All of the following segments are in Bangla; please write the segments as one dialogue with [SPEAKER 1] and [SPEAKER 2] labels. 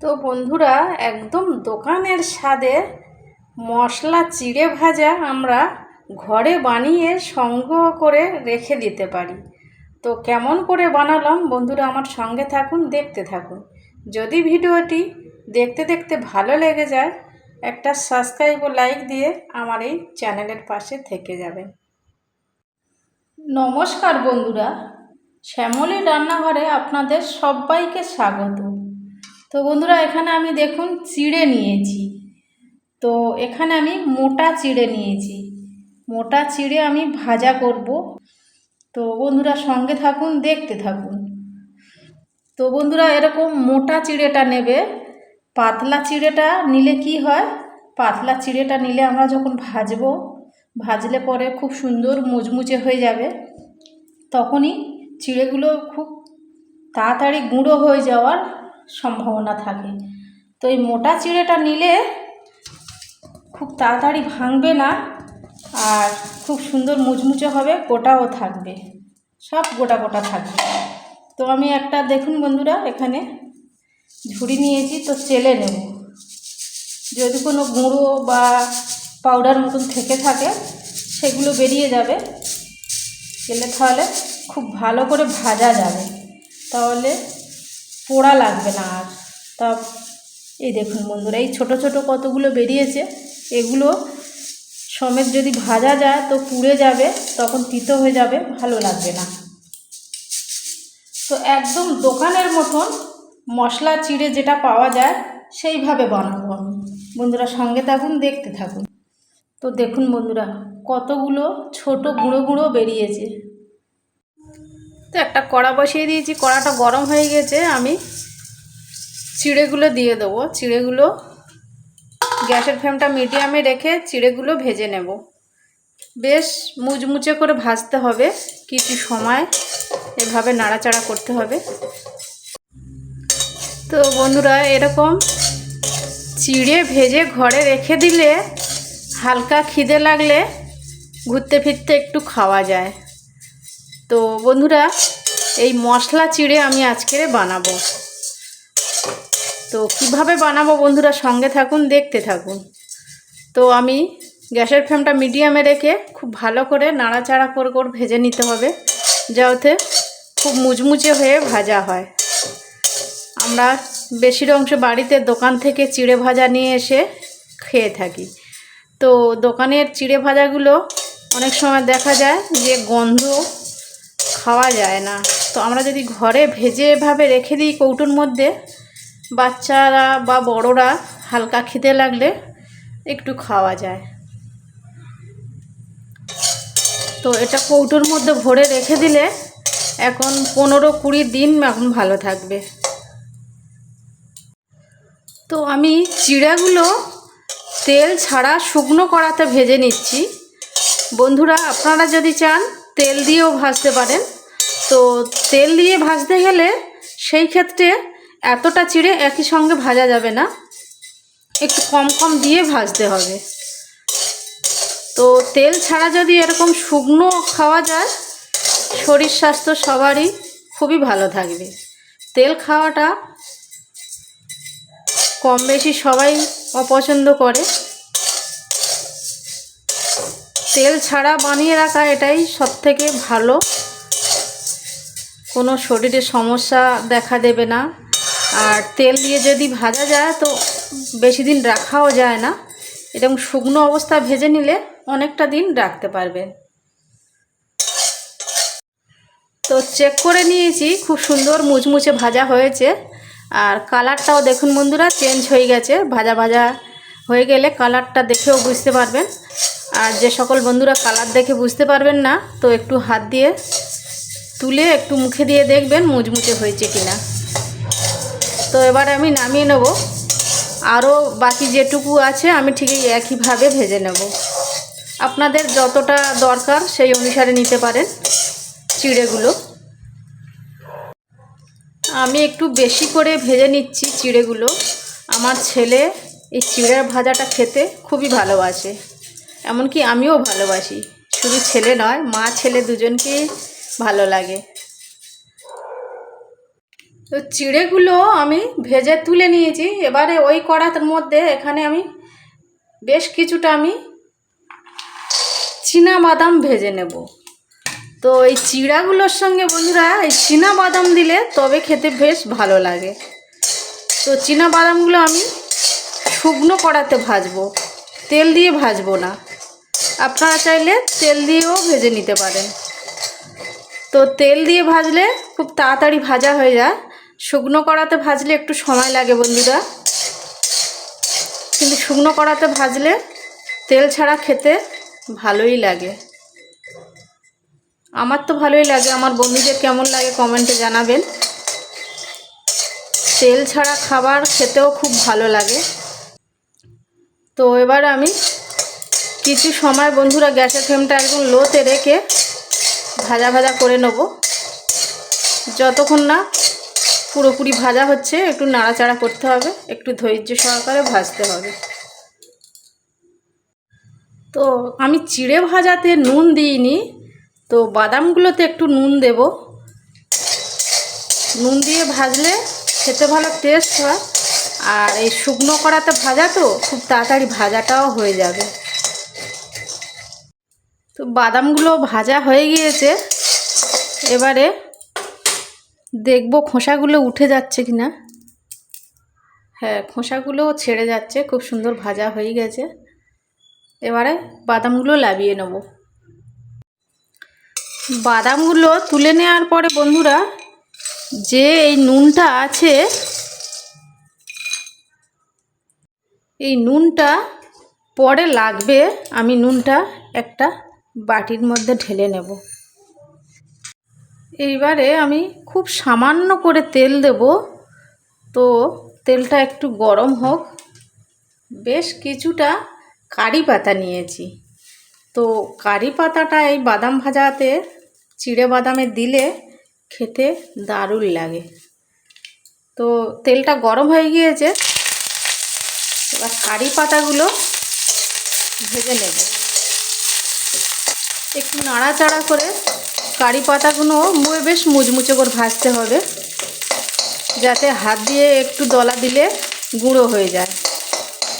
[SPEAKER 1] তো বন্ধুরা, একদম দোকানের স্বাদে মশলা চিড়ে ভাজা আমরা ঘরে বানিয়ে সংগ্রহ করে রেখে দিতে পারি। তো কেমন করে বানালাম বন্ধুরা আমার সঙ্গে থাকুন, দেখতে থাকুন। যদি ভিডিওটি দেখতে দেখতে ভালো লেগে যায়, একটা সাবস্ক্রাইব ও লাইক দিয়ে আমার এই চ্যানেলের পাশে থেকে যাবেন। নমস্কার বন্ধুরা, শ্যামলী রান্নাঘরে আপনাদের সবাইকে স্বাগত। তো বন্ধুরা, এখানে আমি দেখুন চিড়ে নিয়েছি। তো এখানে আমি মোটা চিড়ে নিয়েছি। মোটা চিড়ে আমি ভাজা করব। তো বন্ধুরা, সঙ্গে থাকুন, দেখতে থাকুন। তো বন্ধুরা, এরকম মোটা চিড়েটা নেবে। পাতলা চিড়েটা নিলে কি হয়? পাতলা চিড়েটা নিলে আমরা যখন ভাজবো, ভাজলে পরে খুব সুন্দর মুচমুচে হয়ে যাবে। তখনই চিড়েগুলো খুব তাড়াতাড়ি গুঁড়ো হয়ে যাওয়ার সম্ভাবনা থাকে। তো এই মোটা চিড়েটা নিলে খুব তাড়াতাড়ি ভাঙবে না আর খুব সুন্দর মুচমুচে হবে, গোটাও থাকবে। সব গোটা গোটা থাকবে। তো আমি একটা, দেখুন বন্ধুরা, এখানে ঝুড়ি নিয়েছি, তো চেলে নেব। যদি কোনো গুঁড়ো বা পাউডার মতন থেকে থাকে, সেগুলো বেরিয়ে যাবে। গেলে তাহলে খুব ভালো করে ভাজা যাবে। তাহলে পোড়া লাগবে না আর। তা এই দেখুন বন্ধুরা, এই ছোট ছোট কতগুলো বেরিয়েছে, এগুলো সমেত যদি ভাজা যায় তো পুড়ে যাবে, তখন তিতো হয়ে যাবে, ভালো লাগবে না। তো একদম দোকানের মতন মশলা চিড়ে যেটা পাওয়া যায়, সেইভাবে বানাবো আমি। বন্ধুরা, সঙ্গে থাকুন, দেখতে থাকুন। তো দেখুন বন্ধুরা, কতগুলো ছোট গুঁড়ো গুঁড়ো বেরিয়েছে। তো একটা কড়া বসিয়ে দিয়েছি, কড়াটা গরম হয়ে গেছে, আমি চিড়েগুলো দিয়ে দেবো। চিড়েগুলো গ্যাসের ফ্লেমটা মিডিয়ামে রেখে চিড়েগুলো ভেজে নেব। বেশ মুচমুচে করে ভাজতে হবে, কিছু সময় এভাবে নাড়াচাড়া করতে হবে। তো বন্ধুরা, এরকম চিড়ে ভেজে ঘরে রেখে দিলে হালকা খিদে লাগলে ঘুরতে ফিরতে একটু খাওয়া যায়। তো বন্ধুরা এই মশলা চিড়ে আমি আজকে বানাবো। তো কীভাবে বানাবো বন্ধুরা সঙ্গে থাকুন, দেখতে থাকুন। তো আমি গ্যাসের ফ্লেমটা মিডিয়ামে রেখে খুব ভালো করে নাড়াচাড়া করে করে ভেজে নিতে হবে, যাতে খুব মুচমুচে হয়ে ভাজা হয়। আমরা বেশির অংশ বাড়িতে দোকান থেকে চিড়ে ভাজা নিয়ে এসে খেয়ে থাকি। তো দোকানের চিড়ে ভাজাগুলো অনেক সময় দেখা যায় যে গন্ধ খাওয়া যায় না। তো আমরা যদি ঘরে ভেজে এভাবে রেখে দিই কৌটোর মধ্যে, বাচ্চারা বা বড়রা হালকা খিদে লাগলে একটু খাওয়া যায়। তো এটা কৌটোর মধ্যে ভরে রেখে দিলে এখন পনেরো কুড়ি দিন এখন ভালো থাকবে। তো আমি চিড়াগুলো তেল ছাড়া শুকনো কড়াতে ভেজে নিচ্ছি। বন্ধুরা, আপনারা যদি চান তেল দিয়েও ভাজতে পারেন। তো তেল দিয়ে ভাজতে গেলে সেই ক্ষেত্রে এতটা চিড়ে একই সঙ্গে ভাজা যাবে না। একটু কম কম দিয়ে ভাজতে হবে। তো তেল ছাড়া যদি এরকম শুকনো খাওয়া যায়, শরীর স্বাস্থ্য সবারই খুবই ভালো থাকবে। তেল খাওয়াটা কম বেশি সবাই অপছন্দ করে। তেল ছাড়া বানিয়ে রাখা এটাই সব থেকে ভালো। কোনো শরীরে সমস্যা দেখা দেবে না। আর তেল দিয়ে যদি ভাজা যায় তো বেশি দিন রাখাও যায় না। এরকম শুকনো অবস্থা ভেজে নিলে অনেকটা দিন রাখতে পারবে। তো চেক করে নিয়েছি, খুব সুন্দর মুচমুচে ভাজা হয়েছে। আর কালারটাও দেখুন বন্ধুরা চেঞ্জ হয়ে গেছে। ভাজা ভাজা হয়ে গেলে কালারটা দেখেও বুঝতে পারবেন। আর যে সকল বন্ধুরা কালার দেখে বুঝতে পারবেন না, তো একটু হাত দিয়ে তুলে একটু মুখে দিয়ে দেখবেন মুচমুচে হয়েছে কিনা। তো এবার আমি নামিয়ে নেব। আরও বাকি যেটুকু আছে আমি ঠিক একইভাবে ভেজে নেব। আপনাদের যতটা দরকার সেই অনুসারে নিতে পারেন চিড়েগুলো। আমি একটু বেশি করে ভেজে নিচ্ছি চিড়েগুলো। আমার ছেলে এই চিড়ের ভাজাটা খেতে খুবই ভালোবাসে। এমনকি আমিও ভালোবাসি। শুধু ছেলে নয়, মা ছেলে দুজনকেই ভালো লাগে। তো চিড়েগুলো আমি ভেজে তুলে নিয়েছি। এবারে ওই কড়ার মধ্যে এখানে আমি বেশ কিছুটা আমি চীনা বাদাম ভেজে নেব। তো এই চিড়াগুলোর সঙ্গে বন্ধুরা, এই চীনা বাদাম দিলে তবে খেতে বেশ ভালো লাগে। তো চীনা বাদামগুলো আমি শুকনো কড়াতে ভাজবো। তেল দিয়ে ভাজবো না। আপনারা চাইলে তেল দিয়েও ভেজে নিতে পারেন। তো তেল দিয়ে ভাজলে খুব তাড়াতাড়ি ভাজা হয়ে যায়। শুকনো কড়াতে ভাজলে একটু সময় লাগে বন্ধুরা। কিন্তু শুকনো কড়াতে ভাজলে তেল ছাড়া খেতে ভালোই লাগে। আমার তো ভালোই লাগে। আমার বন্ধুদের কেমন লাগে কমেন্টে জানাবেন। তেল ছাড়া খাবার খেতেও খুব ভালো লাগে। তো এবার আমি কিছু সময় বন্ধুরা গ্যাসের ফ্লেমটা একদম লোতে রেখে ভাজা ভাজা করে নেব। যতক্ষণ না পুরোপুরি ভাজা হচ্ছে, একটু নাড়াচাড়া করতে হবে, একটু ধৈর্য সহকারে ভাজতে হবে। তো আমি চিড়ে ভাজাতে নুন দিইনি, তো বাদামগুলোতে একটু নুন দেব। নুন দিয়ে ভাজলে খেতে ভালো টেস্ট হয়, আর এই শুকনো কড়াতে ভাজা তো, খুব তাড়াতাড়ি ভাজাটাও হয়ে যাবে। বাদামগুলো ভাজা হয়ে গিয়েছে। এবারে দেখব খোসাগুলো উঠে যাচ্ছে কি না হ্যাঁ খোসাগুলোও ছেড়ে যাচ্ছে, খুব সুন্দর ভাজা হয়ে গেছে। এবারে বাদামগুলো লাবিয়ে নেব। বাদামগুলো তুলে নেওয়ার পরে বন্ধুরা, যে এই নুনটা আছে, এই নুনটা পরে লাগবে। আমি নুনটা একটা বাটির মধ্যে ঢেলে নেব। এইবারে আমি খুব সামান্য করে তেল দেব। তো তেলটা একটু গরম হোক। বেশ কিছুটা কারি পাতা নিয়েছি। তো কারি পাতাটা এই বাদাম ভাজাতে চিড়ে বাদামে দিলে খেতে দারুণ লাগে। তো তেলটা গরম হয়ে গিয়েছে। এবার কারি পাতাগুলো ভেজে নেব। একটু নাড়াচাড়া করে কারি পাতাগুলো বেশ মুচমুচে করে ভাজতে হবে, যাতে হাত দিয়ে একটু দলা দিলে গুঁড়ো হয়ে যায়।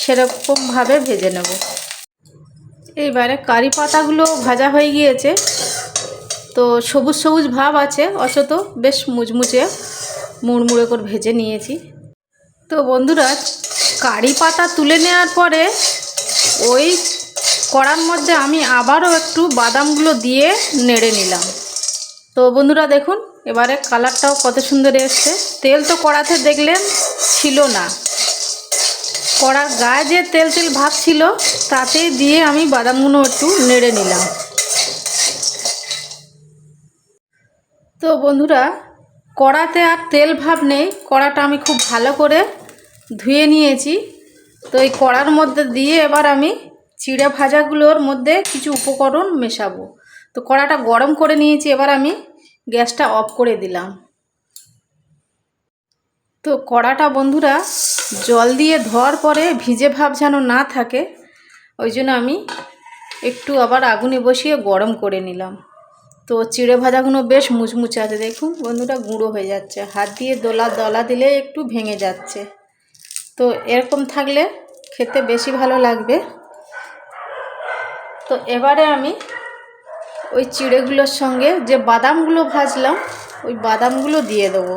[SPEAKER 1] সেরকমভাবে ভেজে নেব। এইবারে কারি পাতাগুলো ভাজা হয়ে গিয়েছে, তো সবুজ সবুজ ভাব আছে, অথচ বেশ মুচমুচে মুড়মুড়ে করে ভেজে নিয়েছি। তো বন্ধুরা, কারি পাতা তুলে নেওয়ার পরে ওই কড়ার মধ্যে আমি আবারও একটু বাদামগুলো দিয়ে নেড়ে নিলাম। তো বন্ধুরা দেখুন, এবারে কালারটাও কত সুন্দর এসছে। তেল তো কড়াতে দেখলেন ছিল না। কড়ার গায়ে যে তেল তেল ভাব ছিল, তাতে দিয়ে আমি বাদামগুলো একটু নেড়ে নিলাম। তো বন্ধুরা, কড়াতে আর তেল ভাব নেই। কড়াটা আমি খুব ভালো করে ধুয়ে নিয়েছি। তো এই কড়ার মধ্যে দিয়ে এবার আমি চিড়ে ভাজাগুলোর মধ্যে কিছু উপকরণ মেশাবো। তো কড়াটা গরম করে নিয়েছি, এবার আমি গ্যাসটা অফ করে দিলাম। তো কড়াটা বন্ধুরা জল দিয়ে ধোয়ার পরে ভিজে ভাব যেন না থাকে, ওই জন্য আমি একটু আবার আগুনে বসিয়ে গরম করে নিলাম। তো চিড়ে ভাজাগুলো বেশ মুচমুচে আছে, দেখুন বন্ধুরা গুঁড়ো হয়ে যাচ্ছে। হাত দিয়ে দোলা দলা দিলে একটু ভেঙে যাচ্ছে। তো এরকম থাকলে খেতে বেশি ভালো লাগবে। তো এবারে আমি ওই চিড়েগুলোর সঙ্গে যে বাদামগুলো ভাজলাম, ওই বাদামগুলো দিয়ে দেবো।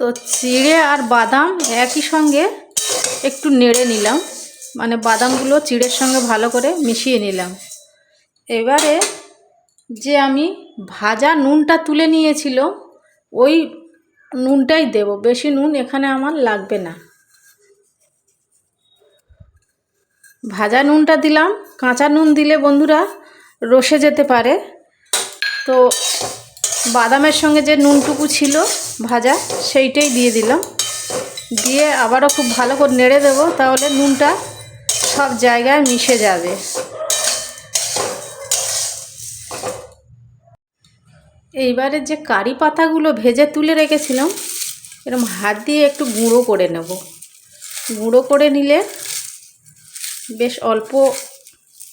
[SPEAKER 1] তো চিড়ে আর বাদাম একই সঙ্গে একটু নেড়ে নিলাম মানে বাদামগুলো চিড়ের সঙ্গে ভালো করে মিশিয়ে নিলাম। এবারে যে আমি ভাজা নুনটা তুলে নিয়েছিল ওই নুনটাই দেব, বেশি নুন এখানে আমার লাগবে না। ভাজা নুনটা দিলাম, কাঁচা নুন দিলে বন্ধুরা রসে যেতে পারে। তো বাদামের সঙ্গে যে নুনটুকু ছিল ভাজা, সেইটাই দিয়ে দিলাম। দিয়ে আবারও খুব ভালো করে নেড়ে দেবো, তাহলে নুনটা সব জায়গায় মিশে যাবে। এইবারে যে কারি পাতাগুলো ভেজে তুলে রেখেছিলাম এরকম হাত দিয়ে একটু গুঁড়ো করে নেব। গুঁড়ো করে নিলে বেশ অল্প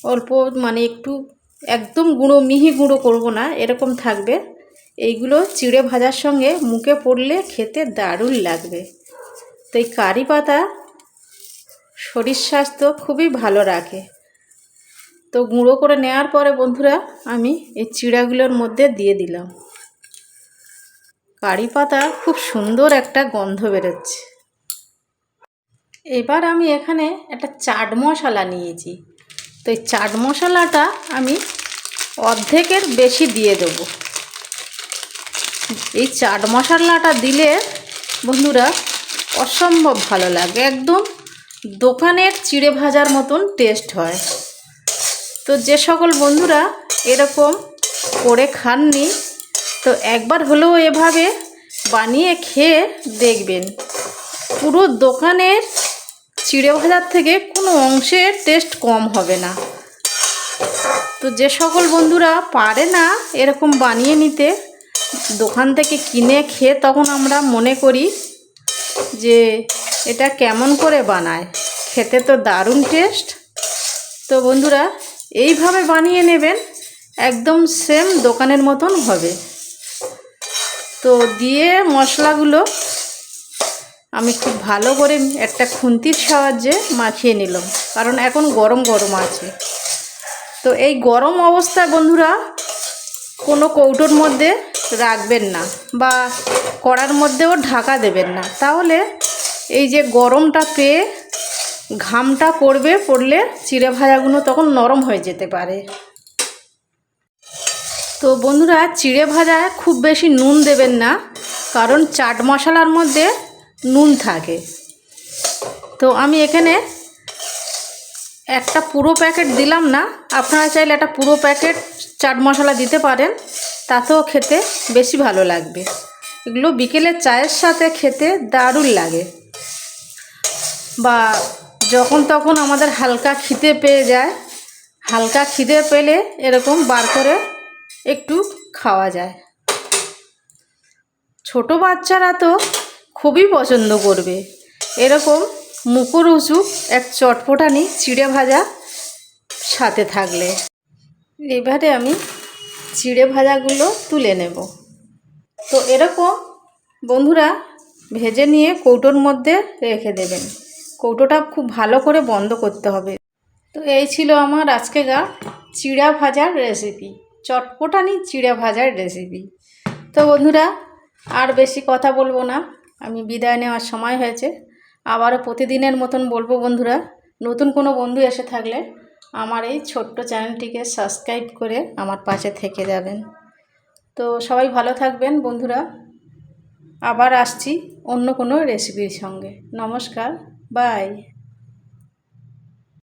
[SPEAKER 1] অল্প মানে একটু একদম গুঁড়ো, মিহি গুঁড়ো করব না, এরকম থাকবে। এইগুলো চিড়ে ভাজার সঙ্গে মুখে পড়লে খেতে দারুণ লাগবে। তো এই কারি পাতা শরীর স্বাস্থ্য খুবই ভালো রাখে। তো গুঁড়ো করে নেওয়ার পরে বন্ধুরা, আমি এই চিড়াগুলোর মধ্যে দিয়ে দিলাম। কারি পাতা খুব সুন্দর একটা গন্ধ বেরোচ্ছে। এবার আমি এখানে একটা চাট মশলা নিয়েছি। তো এই চাট মশলাটা আমি অর্ধেকের বেশি দিয়ে দেবো। এই চাট মশলাটা দিলে বন্ধুরা অসম্ভব ভালো লাগে। একদম দোকানের চিড়ে ভাজার মতন টেস্ট হয়। তো যে সকল বন্ধুরা এরকম করে খাননি, তো একবার হলেও এভাবে বানিয়ে খেয়ে দেখবেন। পুরো দোকানের চিড়ে ভাজার থেকে কোনো অংশের টেস্ট কম হবে না। তো যে সকল বন্ধুরা পারে না এরকম বানিয়ে নিতে, দোকান থেকে কিনে খেয়ে তখন আমরা মনে করি যে এটা কেমন করে বানায়। খেতে তো দারুণ টেস্ট তো বন্ধুরা, এইভাবে বানিয়ে নেবেন, একদম সেম দোকানের মতন হবে। তো দিয়ে মশলাগুলো আমি খুব ভালো করে একটা খুন্তির সাহায্যে মাখিয়ে নিলাম, কারণ এখন গরম গরম আছে। তো এই গরম অবস্থায় বন্ধুরা কোনো কৌটোর মধ্যে রাখবেন না বা কড়ার মধ্যেও ঢাকা দেবেন না। তাহলে এই যে গরমটা পেয়ে ঘামটা পড়বে, পড়লে চিড়ে ভাজাগুলো তখন নরম হয়ে যেতে পারে। তো বন্ধুরা, চিড়ে ভাজায় খুব বেশি নুন দেবেন না, কারণ চাট মশলার মধ্যে নুন থাকে। তো আমি এখানে একটা পুরো প্যাকেট দিলাম না। আপনারা চাইলে একটা পুরো প্যাকেট চাট মশলা দিতে পারেন, তাতেও খেতে বেশি ভালো লাগবে। এগুলো বিকেলে চায়ের সাথে খেতে দারুণ লাগে। বা যখন তখন আমাদের হালকা খিদে পেয়ে যায়, হালকা খিদে পেলে এরকম বার করে একটু খাওয়া যায়। ছোট বাচ্চারা তো খুবই পছন্দ করবে। এরকম মুকুর উঁচু এক চটপটানি চিড়ে ভাজা সাথে থাকলে। এবারে আমি চিড়ে ভাজাগুলো তুলে নেব। তো এরকম বন্ধুরা ভেজে নিয়ে কৌটোর মধ্যে রেখে দেবেন। কৌটোটা খুব ভালো করে বন্ধ করতে হবে। তো এই ছিল আমার আজকেকার চিড়া ভাজার রেসিপি, চটপটানি চিড়া ভাজার রেসিপি। তো বন্ধুরা আর বেশি কথা বলব না। আমি বিদায় নেওয়ার সময় হয়েছে। আবারও প্রতিদিনের মতন বলব বন্ধুরা, নতুন কোনো বন্ধু এসে থাকলে আমার এই ছোট্ট চ্যানেলটিকে সাবস্ক্রাইব করে আমার পাশে থেকে যাবেন। তো সবাই ভালো থাকবেন বন্ধুরা। আবার আসছি অন্য কোনো রেসিপির সঙ্গে। নমস্কার, বাই।